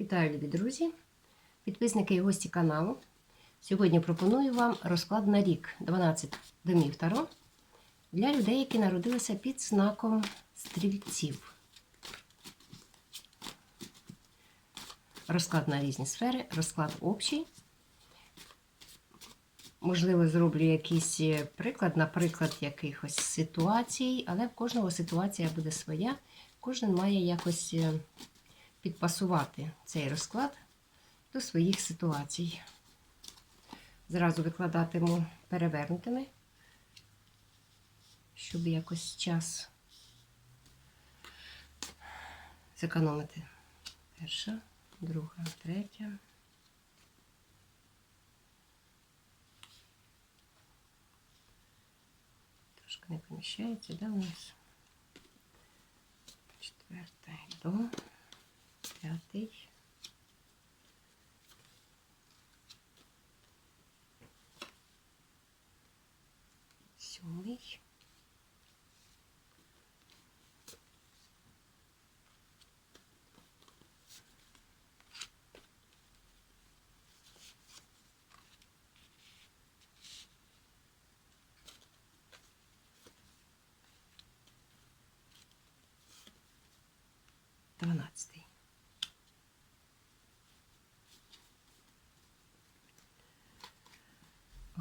Вітаю, любі друзі, підписники і гості каналу. Сьогодні пропоную вам розклад на рік 12 домів Таро для людей, які народилися під знаком стрільців. Розклад на різні сфери, розклад общий. Можливо, зроблю якийсь е, приклад, наприклад, якихось ситуацій, але в кожного ситуація буде своя. Кожен має якось е, підпасувати цей розклад до своїх ситуацій. Зразу викладатиму перевернутими, щоб якось час зекономити. Перша, друга, третя. Трошки не поміщається, да, у нас? Четвертий до п'ятий. Сьомий.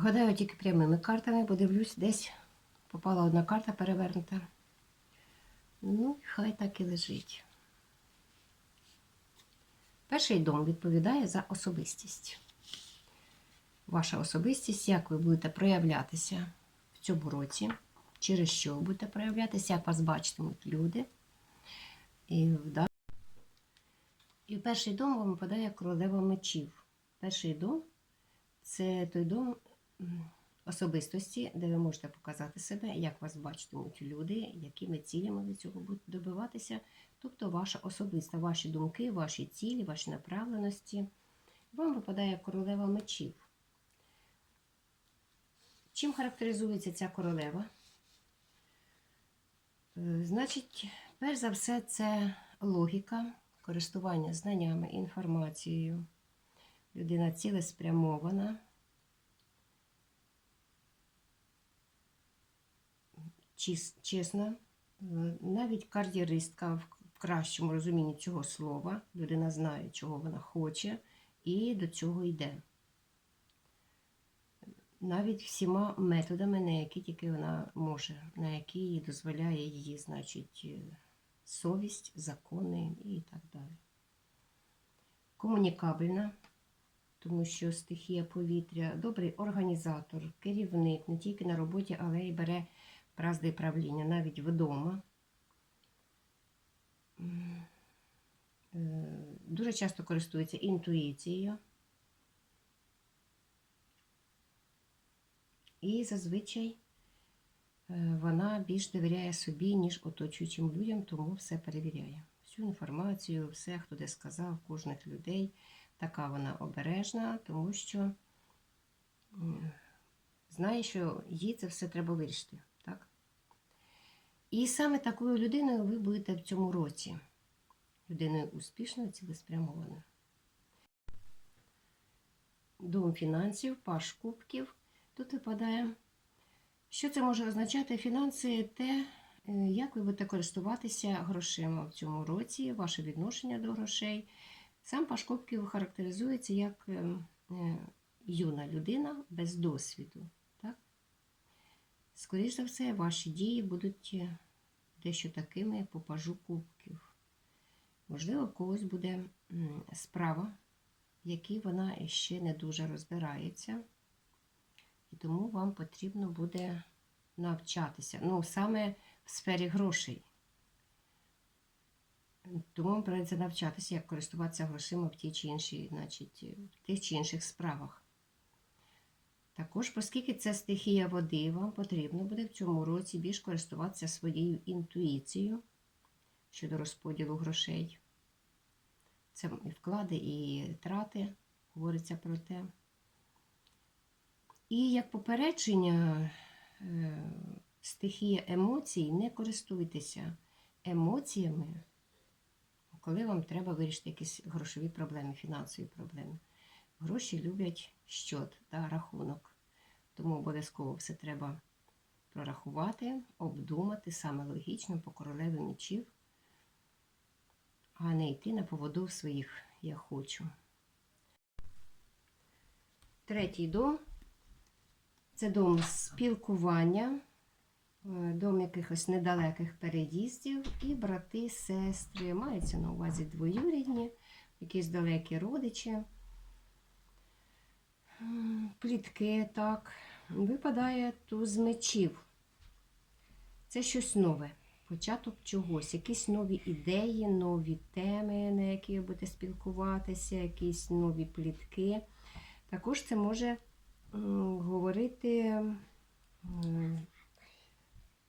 Гадаю тільки прямими картами, подивлюсь, десь попала одна карта перевернута. Ну, хай так і лежить. Перший дом відповідає за особистість. Ваша особистість, як ви будете проявлятися в цьому році, через що ви будете проявлятися, як вас бачитимуть люди. І в, і перший дом вам випадає королева мечів. Перший дом це той дом особистості, де ви можете показати себе, як вас бачитимуть люди, якими цілями ви цього будете добиватися. Тобто ваша особиста, ваші думки, ваші цілі, ваші направленості. Вам випадає королева мечів. Чим характеризується ця королева? Е, Значить, перш за все, це логіка, користування знаннями, інформацією. Людина цілеспрямована. Чесна, навіть кар'єристка в в кращому розумінні цього слова. Людина знає, чого вона хоче, і до цього йде. Навіть всіма методами, на які тільки вона може, на які їй дозволяє її, значить, е, совість, закони і так далі. Комунікабельна, тому що стихія повітря, добрий організатор, керівник не тільки на роботі, але й бере бразди правління навіть вдома. Е, Дуже часто користується інтуїцією. І зазвичай е, вона більш довіряє собі, ніж оточуючим людям, тому все перевіряє. Всю інформацію, все, хто де сказав, кожних людей. Така вона обережна, тому що знає, що їй це все треба вирішити. І саме такою людиною ви будете в цьому році. Людиною успішною, цілеспрямованою. Дом фінансів, паш кубків. Тут випадає. Що це може означати? Фінанси те, е, як ви будете користуватися грошима в цьому році, ваше відношення до грошей. Сам паш кубків характеризується як е, е, юна людина без досвіду. Так? Скоріше за все, ваші дії будуть е, дещо такими по пажу кубків. Можливо, в когось буде справа, в якій вона ще не дуже розбирається. І тому вам потрібно буде навчатися. Ну, саме в сфері грошей. Тому вам придеться навчатися, як користуватися грошима в тій чи іншій, значить, в тих чи інших справах. Також, оскільки це стихія води, вам потрібно буде в цьому році більш користуватися своєю інтуїцією щодо розподілу грошей. Це і вклади, і трати, говориться про те. І як попередження, е, стихія емоцій, не користуйтеся емоціями коли вам треба вирішити якісь грошові проблеми, фінансові проблеми. Гроші люблять щот та рахунок. Тому обов'язково все треба прорахувати, обдумати саме логічно по королеві мечів, а не йти на поводу своїх я хочу. Третій дом це дом спілкування, е, дом якихось недалеких переїздів і брати, сестри. Мається на увазі двоюрідні, якісь далекі родичі. Плітки, так. Випадає туз мечів. Це щось нове. Початок чогось, якісь нові ідеї, нові теми, на які ви будете спілкуватися, якісь нові плітки. Також це може говорити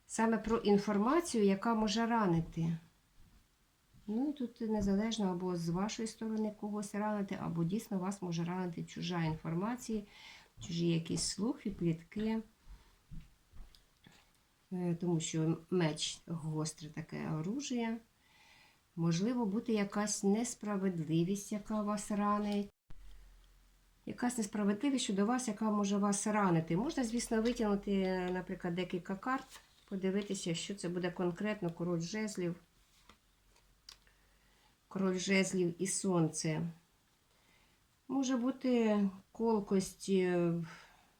саме про інформацію, яка може ранити. Ну і тут незалежно або з вашої сторони когось ранити, або дійсно вас може ранити чужа інформація, чужі якісь слухи, плітки. Е, Тому що меч гостре таке оружие. Можливо, бути якась несправедливість, яка вас ранить. Якась несправедливість щодо вас, яка може вас ранити. Можна, звісно, витягнути, наприклад, декілька карт, подивитися, що це буде конкретно король жезлів. Король жезлів і сонце. Може бути колкость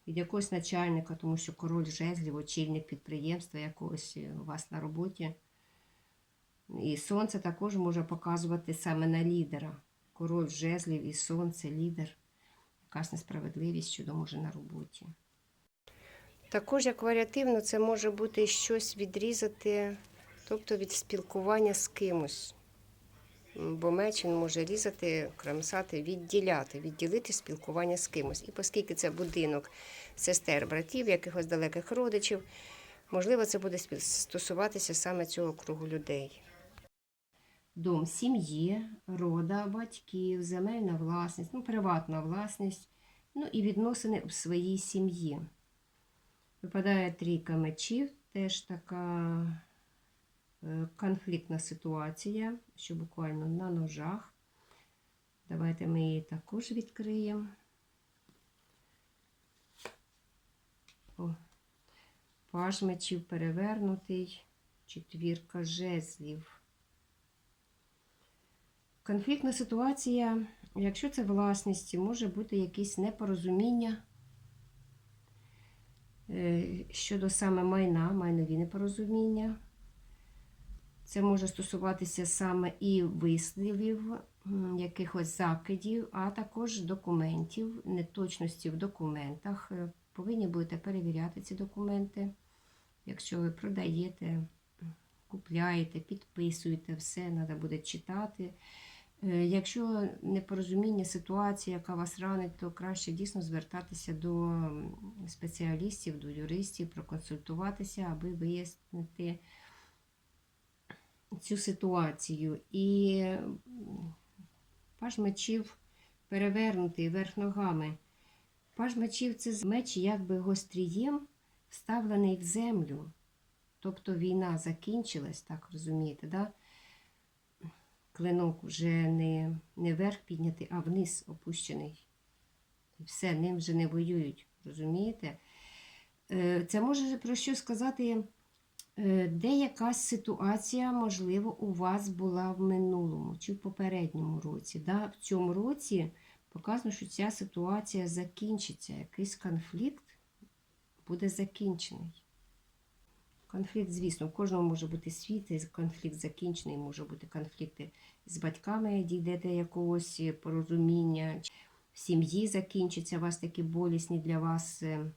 від якогось начальника, тому що король жезлів, очільник підприємства якогось у вас на роботі. І сонце також може показувати саме на лідера. Король жезлів і сонце, лідер. Якась несправедливість щодо може на роботі. Також як варіативно це може бути щось відрізати, тобто від спілкування з кимось. Бо меч він може різати, кромсати, відділяти, відділити спілкування з кимось. І оскільки це будинок сестер, братів, якихось далеких родичів, можливо, це буде стосуватися саме цього кругу людей. Дом сім'ї, рода, батьків, земельна власність, ну, приватна власність, ну і відносини в своїй сім'ї. Випадає трійка мечів, теж така конфліктна ситуація, що буквально на ножах. Давайте ми її також відкриємо. О, паж мечів перевернутий, четвірка жезлів. Конфліктна ситуація, якщо це власність, може бути якісь непорозуміння е, щодо саме майна, майнові непорозуміння. Це може стосуватися саме і вислівів, якихось закидів, а також документів, неточності в документах. Е, Повинні будете перевіряти ці документи. Якщо ви продаєте, купляєте, підписуєте, все треба буде читати. Е, Якщо непорозуміння ситуації, яка вас ранить, то краще дійсно звертатися до спеціалістів, до юристів, проконсультуватися, аби вияснити цю ситуацію. І паж мечів перевернутий вверх ногами. Паж мечів це меч якби гострієм вставлений в землю. Тобто війна закінчилась, так розумієте, да? клинок вже не, не вверх піднятий, а вниз опущений. І все, ним вже не воюють, розумієте? Е, Це може про що сказати, де якась ситуація, можливо, у вас була в минулому чи в попередньому році. Да? В цьому році показано, що ця ситуація закінчиться, якийсь конфлікт буде закінчений. Конфлікт, звісно, у кожного може бути цей конфлікт закінчений, може бути конфлікти з батьками, дійде до якогось порозуміння, в сім'ї закінчаться у вас такі болісні для вас е,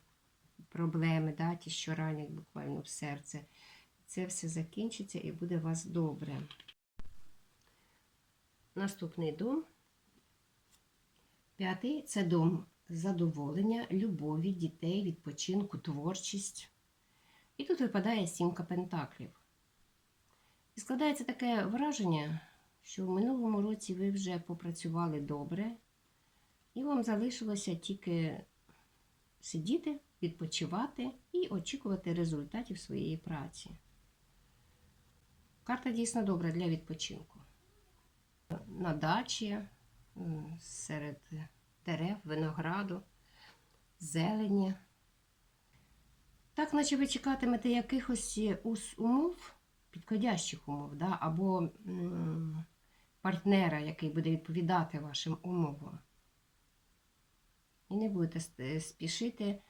проблеми, да, ті, що ранять буквально в серце. Це все закінчиться і буде у вас добре. Наступний дом. П'ятий це дом задоволення, любові, дітей, відпочинку, творчість. І тут випадає сімка пентаклів. І складається таке враження, що в минулому році ви вже попрацювали добре, і вам залишилося тільки сидіти, відпочивати і очікувати результатів своєї праці. Карта дійсно добра для відпочинку. на дачі, серед дерев, винограду, зелені. Так, наче ви чекатимете якихось умов, підходящих умов, да? або партнера, який буде відповідати вашим умовам. І не будете спішити,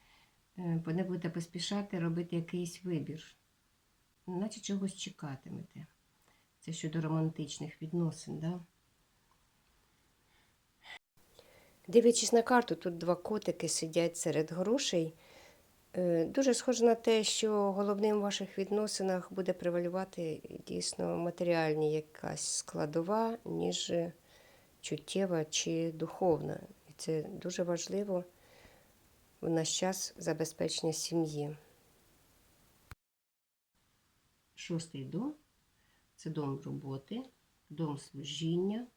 е, не будете поспішати робити якийсь вибір. Наче чогось чекатимете. Це щодо романтичних відносин, да? Дивлячись на карту, тут два котики сидять серед грошей. Е, Дуже схоже на те, що головним в ваших відносинах буде превалювати дійсно матеріальні якась складова, ніж чуттєва чи духовна. І це дуже важливо в наш час забезпечення сім'ї. Шостий дом це дом роботи, дом служіння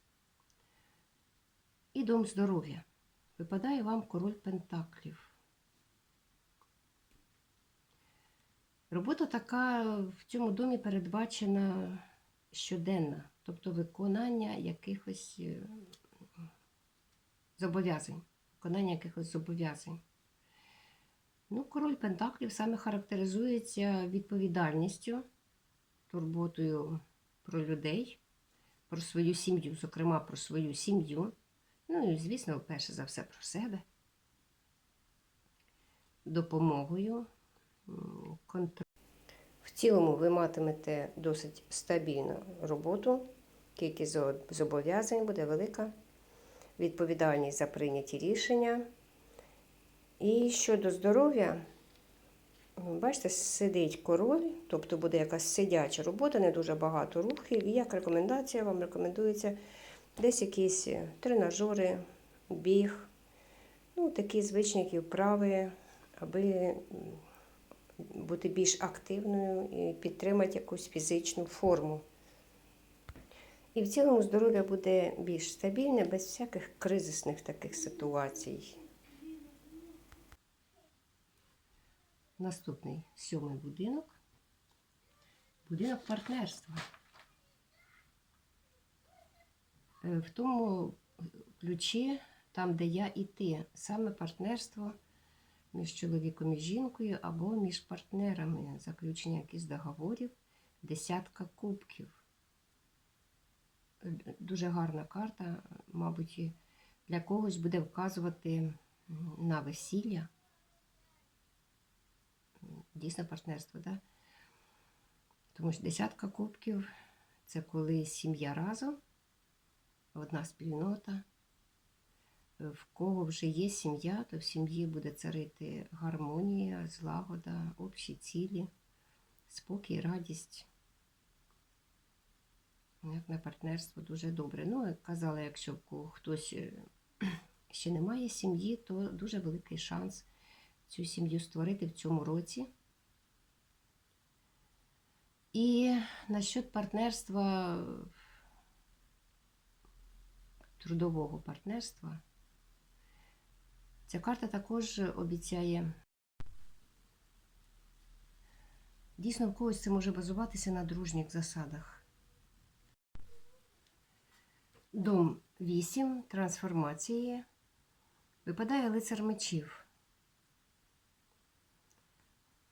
і дом здоров'я. Випадає вам король Пентаклів. Робота така в цьому домі передбачена щоденна, тобто виконання якихось е, зобов'язань. Виконання якихось зобов'язань. Ну, король Пентаклів саме характеризується відповідальністю, турботою про людей, про свою сім'ю, зокрема про свою сім'ю. Ну і, звісно, перше за все про себе. Допомогою, м, контролем. В цілому ви матимете досить стабільну роботу, кількість зобов'язань буде велика, відповідальність за прийняті рішення. І щодо здоров'я, бачите, сидить король, тобто буде якась сидяча робота, не дуже багато рухів. І як рекомендація вам рекомендується десь якісь тренажери, біг, ну, такі звичні вправи, аби бути більш активною і підтримати якусь фізичну форму. І в цілому здоров'я буде більш стабільне, без всяких кризисних таких ситуацій. Наступний сьомий будинок. Будинок партнерства. Е, В тому ключі, там, де я і ти, саме партнерство між чоловіком і жінкою або між партнерами, заключення якихось договорів, десятка кубків. Дуже гарна карта, мабуть, для когось буде вказувати на весілля. Дійсно партнерство? Да? Тому що десятка кубків це коли сім'я разом, одна спільнота. В кого вже є сім'я, то в сім'ї буде царити гармонія, злагода, общі цілі, спокій, радість. Як на партнерство дуже добре. Ну, як казала, якщо хтось е, ще не має сім'ї, то дуже великий шанс цю сім'ю створити в цьому році. І насчет партнерства, трудового партнерства, ця карта також обіцяє. Дійсно, в когось це може базуватися на дружніх засадах. Дом 8 трансформації. Випадає лицар мечів.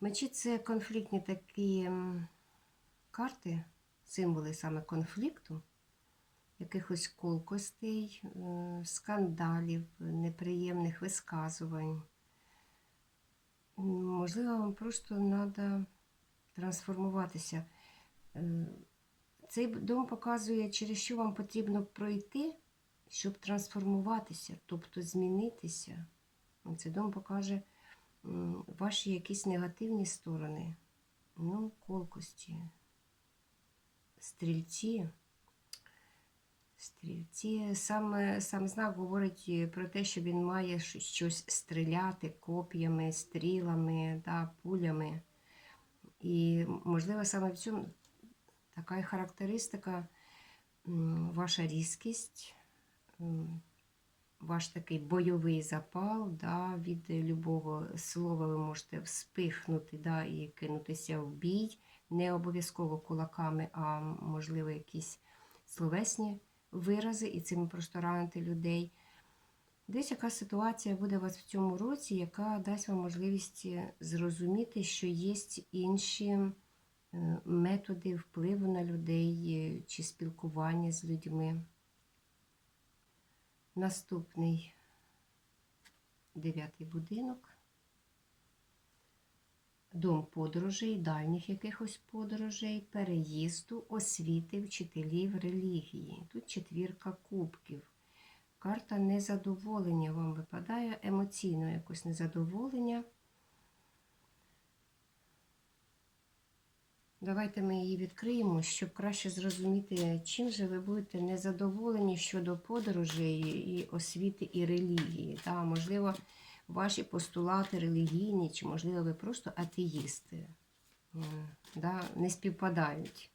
Мечі це конфліктні такі карти, символи саме конфлікту, якихось колкостей, е, скандалів, неприємних висказувань. Можливо, вам просто треба трансформуватися. Е, Цей дом показує, через що вам потрібно пройти, щоб трансформуватися, тобто змінитися. Цей дом покаже ваші якісь негативні сторони, ну, колкості, стрільці. Стрільці, саме сам знак говорить про те, що він має щось стріляти коп'ями, стрілами, да, пулями. І, можливо, саме в цьому така характеристика, ваша різкість, ваш такий бойовий запал, да, від любого слова ви можете вспихнути да, і кинутися в бій, не обов'язково кулаками, а можливо якісь словесні вирази, і цим просто раните людей. Десь яка ситуація буде у вас в цьому році, яка дасть вам можливість е, зрозуміти, що є інші е, методи впливу на людей е, чи спілкування з людьми. Наступний дев'ятий будинок. Дом подорожей, дальніх якихось подорожей, переїзду, освіти, вчителів, релігії. Тут четвірка кубків. Карта незадоволення вам випадає, емоційно якось незадоволення. Давайте ми її відкриємо, щоб краще зрозуміти, чим же ви будете незадоволені щодо подорожей і освіти і релігії. Та, можливо, ваші постулати релігійні, чи, можливо, ви просто атеїсти. Да, не співпадають.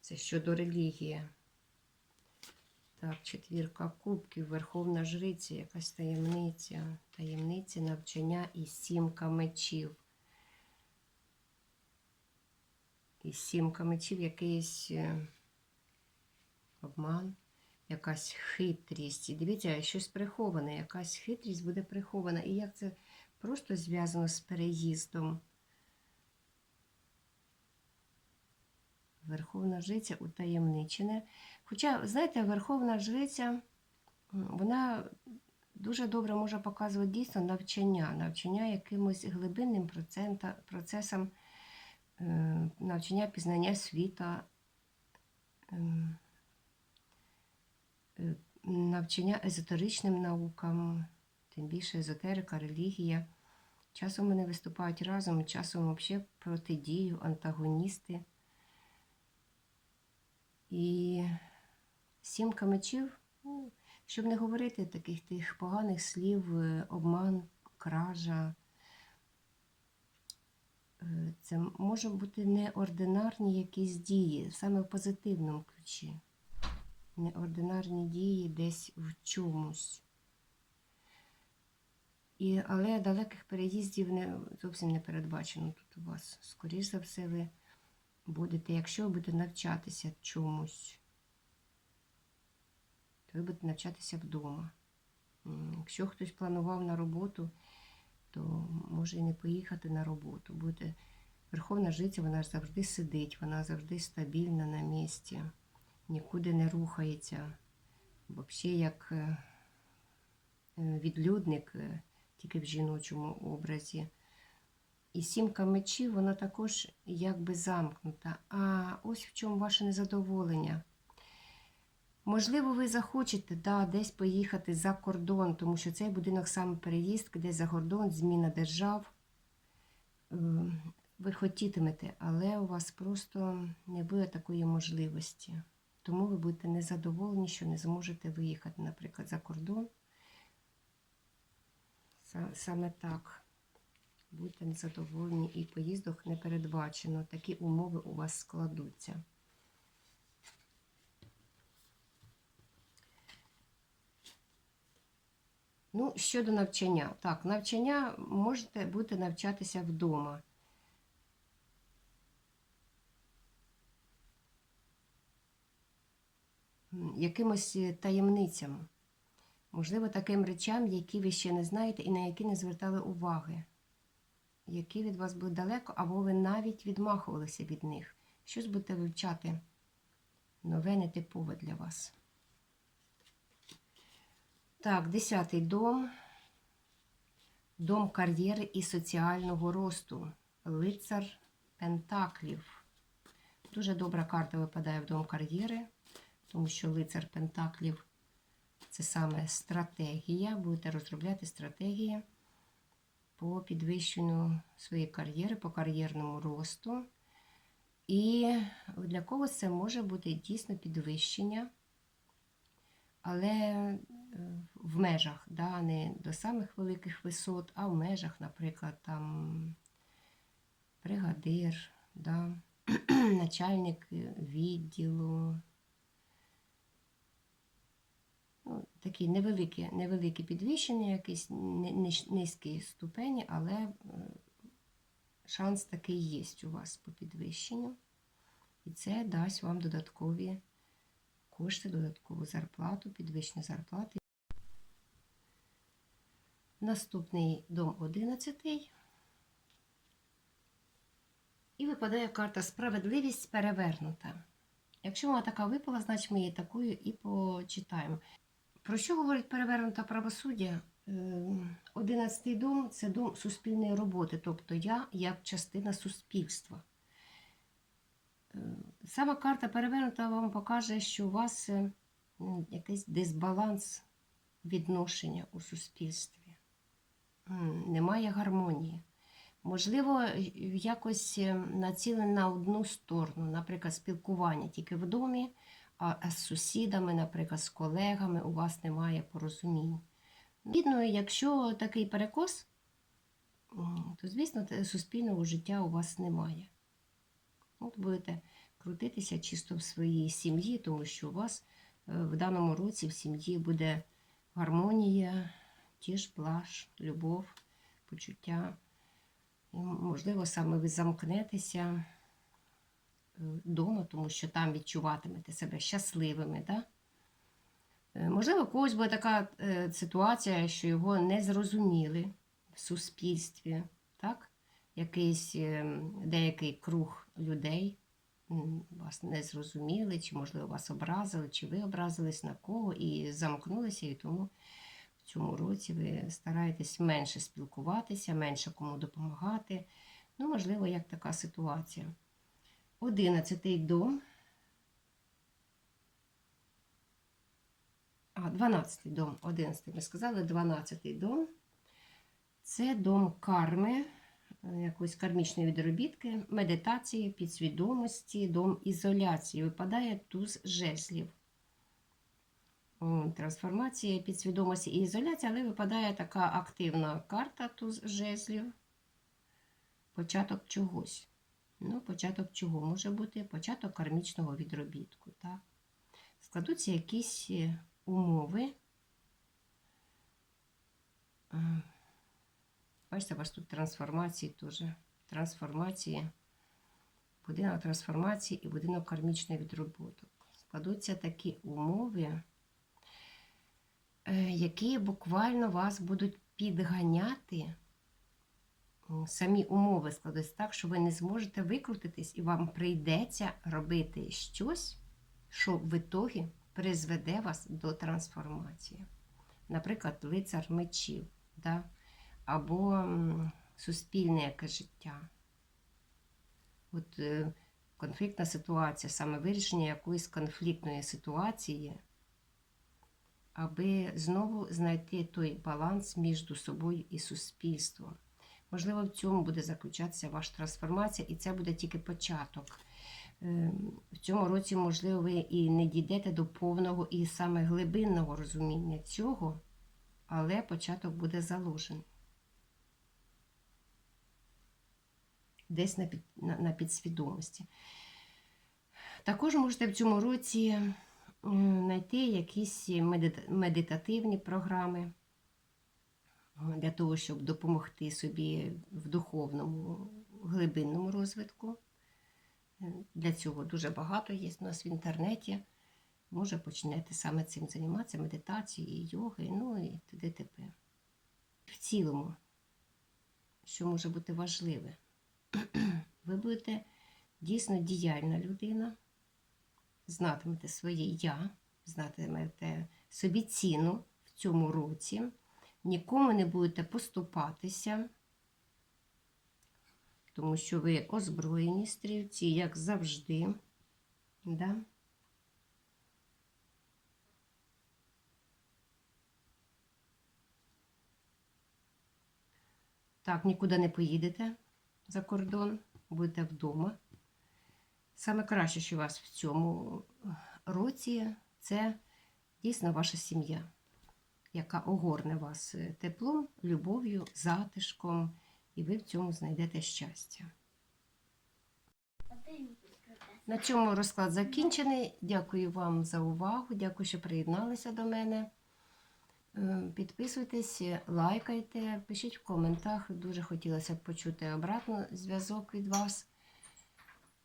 Це щодо релігії. Так, четвірка кубків, Верховна Жриця, якась таємниця, таємниці, навчання і сімка мечів. І сімка мечів якийсь е, обман, якась хитрість. І дивіться, щось приховане, якась хитрість буде прихована. І як це просто зв'язано з переїздом. Верховна жриця утаємничене. Хоча, знаєте, Верховна жриця, вона дуже добре може показувати дійсно навчання, навчання якимось глибинним процесам, навчання пізнання світа, ем, е, навчання езотеричним наукам, тим більше езотерика, релігія. Часом вони виступають разом, часом взагалі протидію, антагоністи. І сімка мечів, ну, щоб не говорити таких тих поганих слів, е, обман, кража. Це може бути неординарні якісь дії, саме в позитивному ключі. Неординарні дії десь в чомусь. І, але далеких переїздів не, зовсім не передбачено тут у вас. Скоріше за все, ви будете, якщо ви будете навчатися чомусь, то ви будете навчатися вдома. Якщо хтось планував на роботу, то може і не поїхати на роботу. Буде Верховна жиця, вона завжди сидить, вона завжди стабільна на місці, нікуди не рухається. Взагалі, як е, е, відлюдник, е, тільки в жіночому образі. І сімка мечів, вона також якби замкнута. А ось в чому ваше незадоволення. Можливо, ви захочете да, десь поїхати за кордон, тому що цей будинок саме переїздки, десь за кордон, зміна держав. Е, Ви хотітимете, але у вас просто не буде такої можливості. Тому ви будете незадоволені, що не зможете виїхати, наприклад, за кордон. Саме так. Будьте незадоволені і поїздок не передбачено. Такі умови у вас складуться. Ну, щодо навчання. Так, навчання можете бути навчатися вдома. Якимось е, таємницям. Можливо, таким речам, які ви ще не знаєте і на які не звертали уваги які від вас були далеко, або ви навіть відмахувалися від них. Щось будете вивчати нове, нетипове для вас. Так, десятий дом. Дом кар'єри і соціального росту. Лицар Пентаклів. Дуже добра карта випадає в дом кар'єри, тому що лицар Пентаклів це саме стратегія. Будете розробляти стратегії по підвищенню своєї кар'єри, по кар'єрному росту. І для когось це може бути дійсно підвищення, але е, в межах, да, не до самих великих висот, а в межах, наприклад, там бригадир, да, начальник відділу. Ну, такі невеликі, невеликі підвищення, якісь ни- низькі ступені, але е, шанс такий є у вас по підвищенню. І це дасть вам додаткові кошти, додаткову зарплату, підвищення зарплати. Наступний дом 11. І випадає карта Справедливість перевернута. Якщо вона така випала, значить ми її такою і почитаємо. Про що говорить перевернута правосуддя? Е, Одинадцятий дом це дом суспільної роботи, тобто я як частина суспільства. Сама карта перевернута вам покаже, що у вас е, якийсь дисбаланс відношення у суспільстві. Немає гармонії. Можливо, якось е, націлено на одну сторону, наприклад, спілкування тільки в домі, а з сусідами, наприклад, з колегами у вас немає порозумінь. Відно, якщо такий перекос, то, звісно, суспільного життя у вас немає. От будете крутитися чисто в своїй сім'ї, тому що у вас е, в даному році в сім'ї буде гармонія, тіж, плаш, любов, почуття. І, можливо, саме ви замкнетеся вдома, тому що там відчуватимете себе щасливими. Да? Е, Можливо, у когось буде така е, ситуація, що його не зрозуміли в суспільстві, так? Якийсь е, деякий круг людей вас не зрозуміли, чи, можливо, вас образили, чи ви образились на кого і замкнулися, і тому в цьому році ви стараєтесь менше спілкуватися, менше кому допомагати. Ну, можливо, як така ситуація. Одинадцятий дом. А, 12 дом, 11 ми сказали, 12 дом. Це дом карми, якоїсь кармічної відробітки, медитації, підсвідомості, дом ізоляції. Випадає туз жезлів. Трансформація, підсвідомості і ізоляція, але випадає така активна карта туз жезлів. Початок чогось. Ну, початок чого може бути? Початок кармічного відробітку. Так? Складуться якісь е, умови. Бачите, у вас тут трансформації теж. Трансформації, будинок трансформації і будинок кармічний відроботок. Складуться такі умови, е, які буквально вас будуть підганяти. Самі умови складуться так, що ви не зможете викрутитись, і вам прийдеться робити щось, що в ітогі призведе вас до трансформації. Наприклад, лицар мечів, да? Або суспільне яке життя. От е, конфліктна ситуація, саме вирішення якоїсь конфліктної ситуації, аби знову знайти той баланс між собою і суспільством. Можливо, в цьому буде заключатися ваша трансформація, і це буде тільки початок. Е, В цьому році, можливо, ви і не дійдете до повного і саме глибинного розуміння цього, але початок буде заложений. Десь на, під, на, на підсвідомості. Також можете в цьому році знайти якісь медитативні програми для того, щоб допомогти собі в духовному глибинному розвитку. Е, Для цього дуже багато є у нас в інтернеті. Може почнете саме цим займатися, медитацією, йогою, ну і т.д. В цілому, що може бути важливе, ви будете дійсно діяльна людина, знатимете своє я, знатимете собі ціну в цьому році, нікому не будете поступатися, тому що ви озброєні стрільці, як завжди. Да? Так, нікуди не поїдете за кордон, будете вдома. Саме краще, що у вас в цьому році, це дійсно ваша сім'я, яка огорне вас е, теплом, любов'ю, затишком, і ви в цьому знайдете щастя. На цьому розклад закінчений. Дякую вам за увагу. Дякую, що приєдналися до мене. Підписуйтесь, лайкайте, пишіть в коментах. Дуже хотілося б почути обратно зв'язок від вас.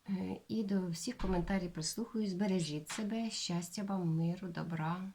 Е, І до всіх коментарів прислухаюсь. Збережіть себе, щастя вам, миру, добра.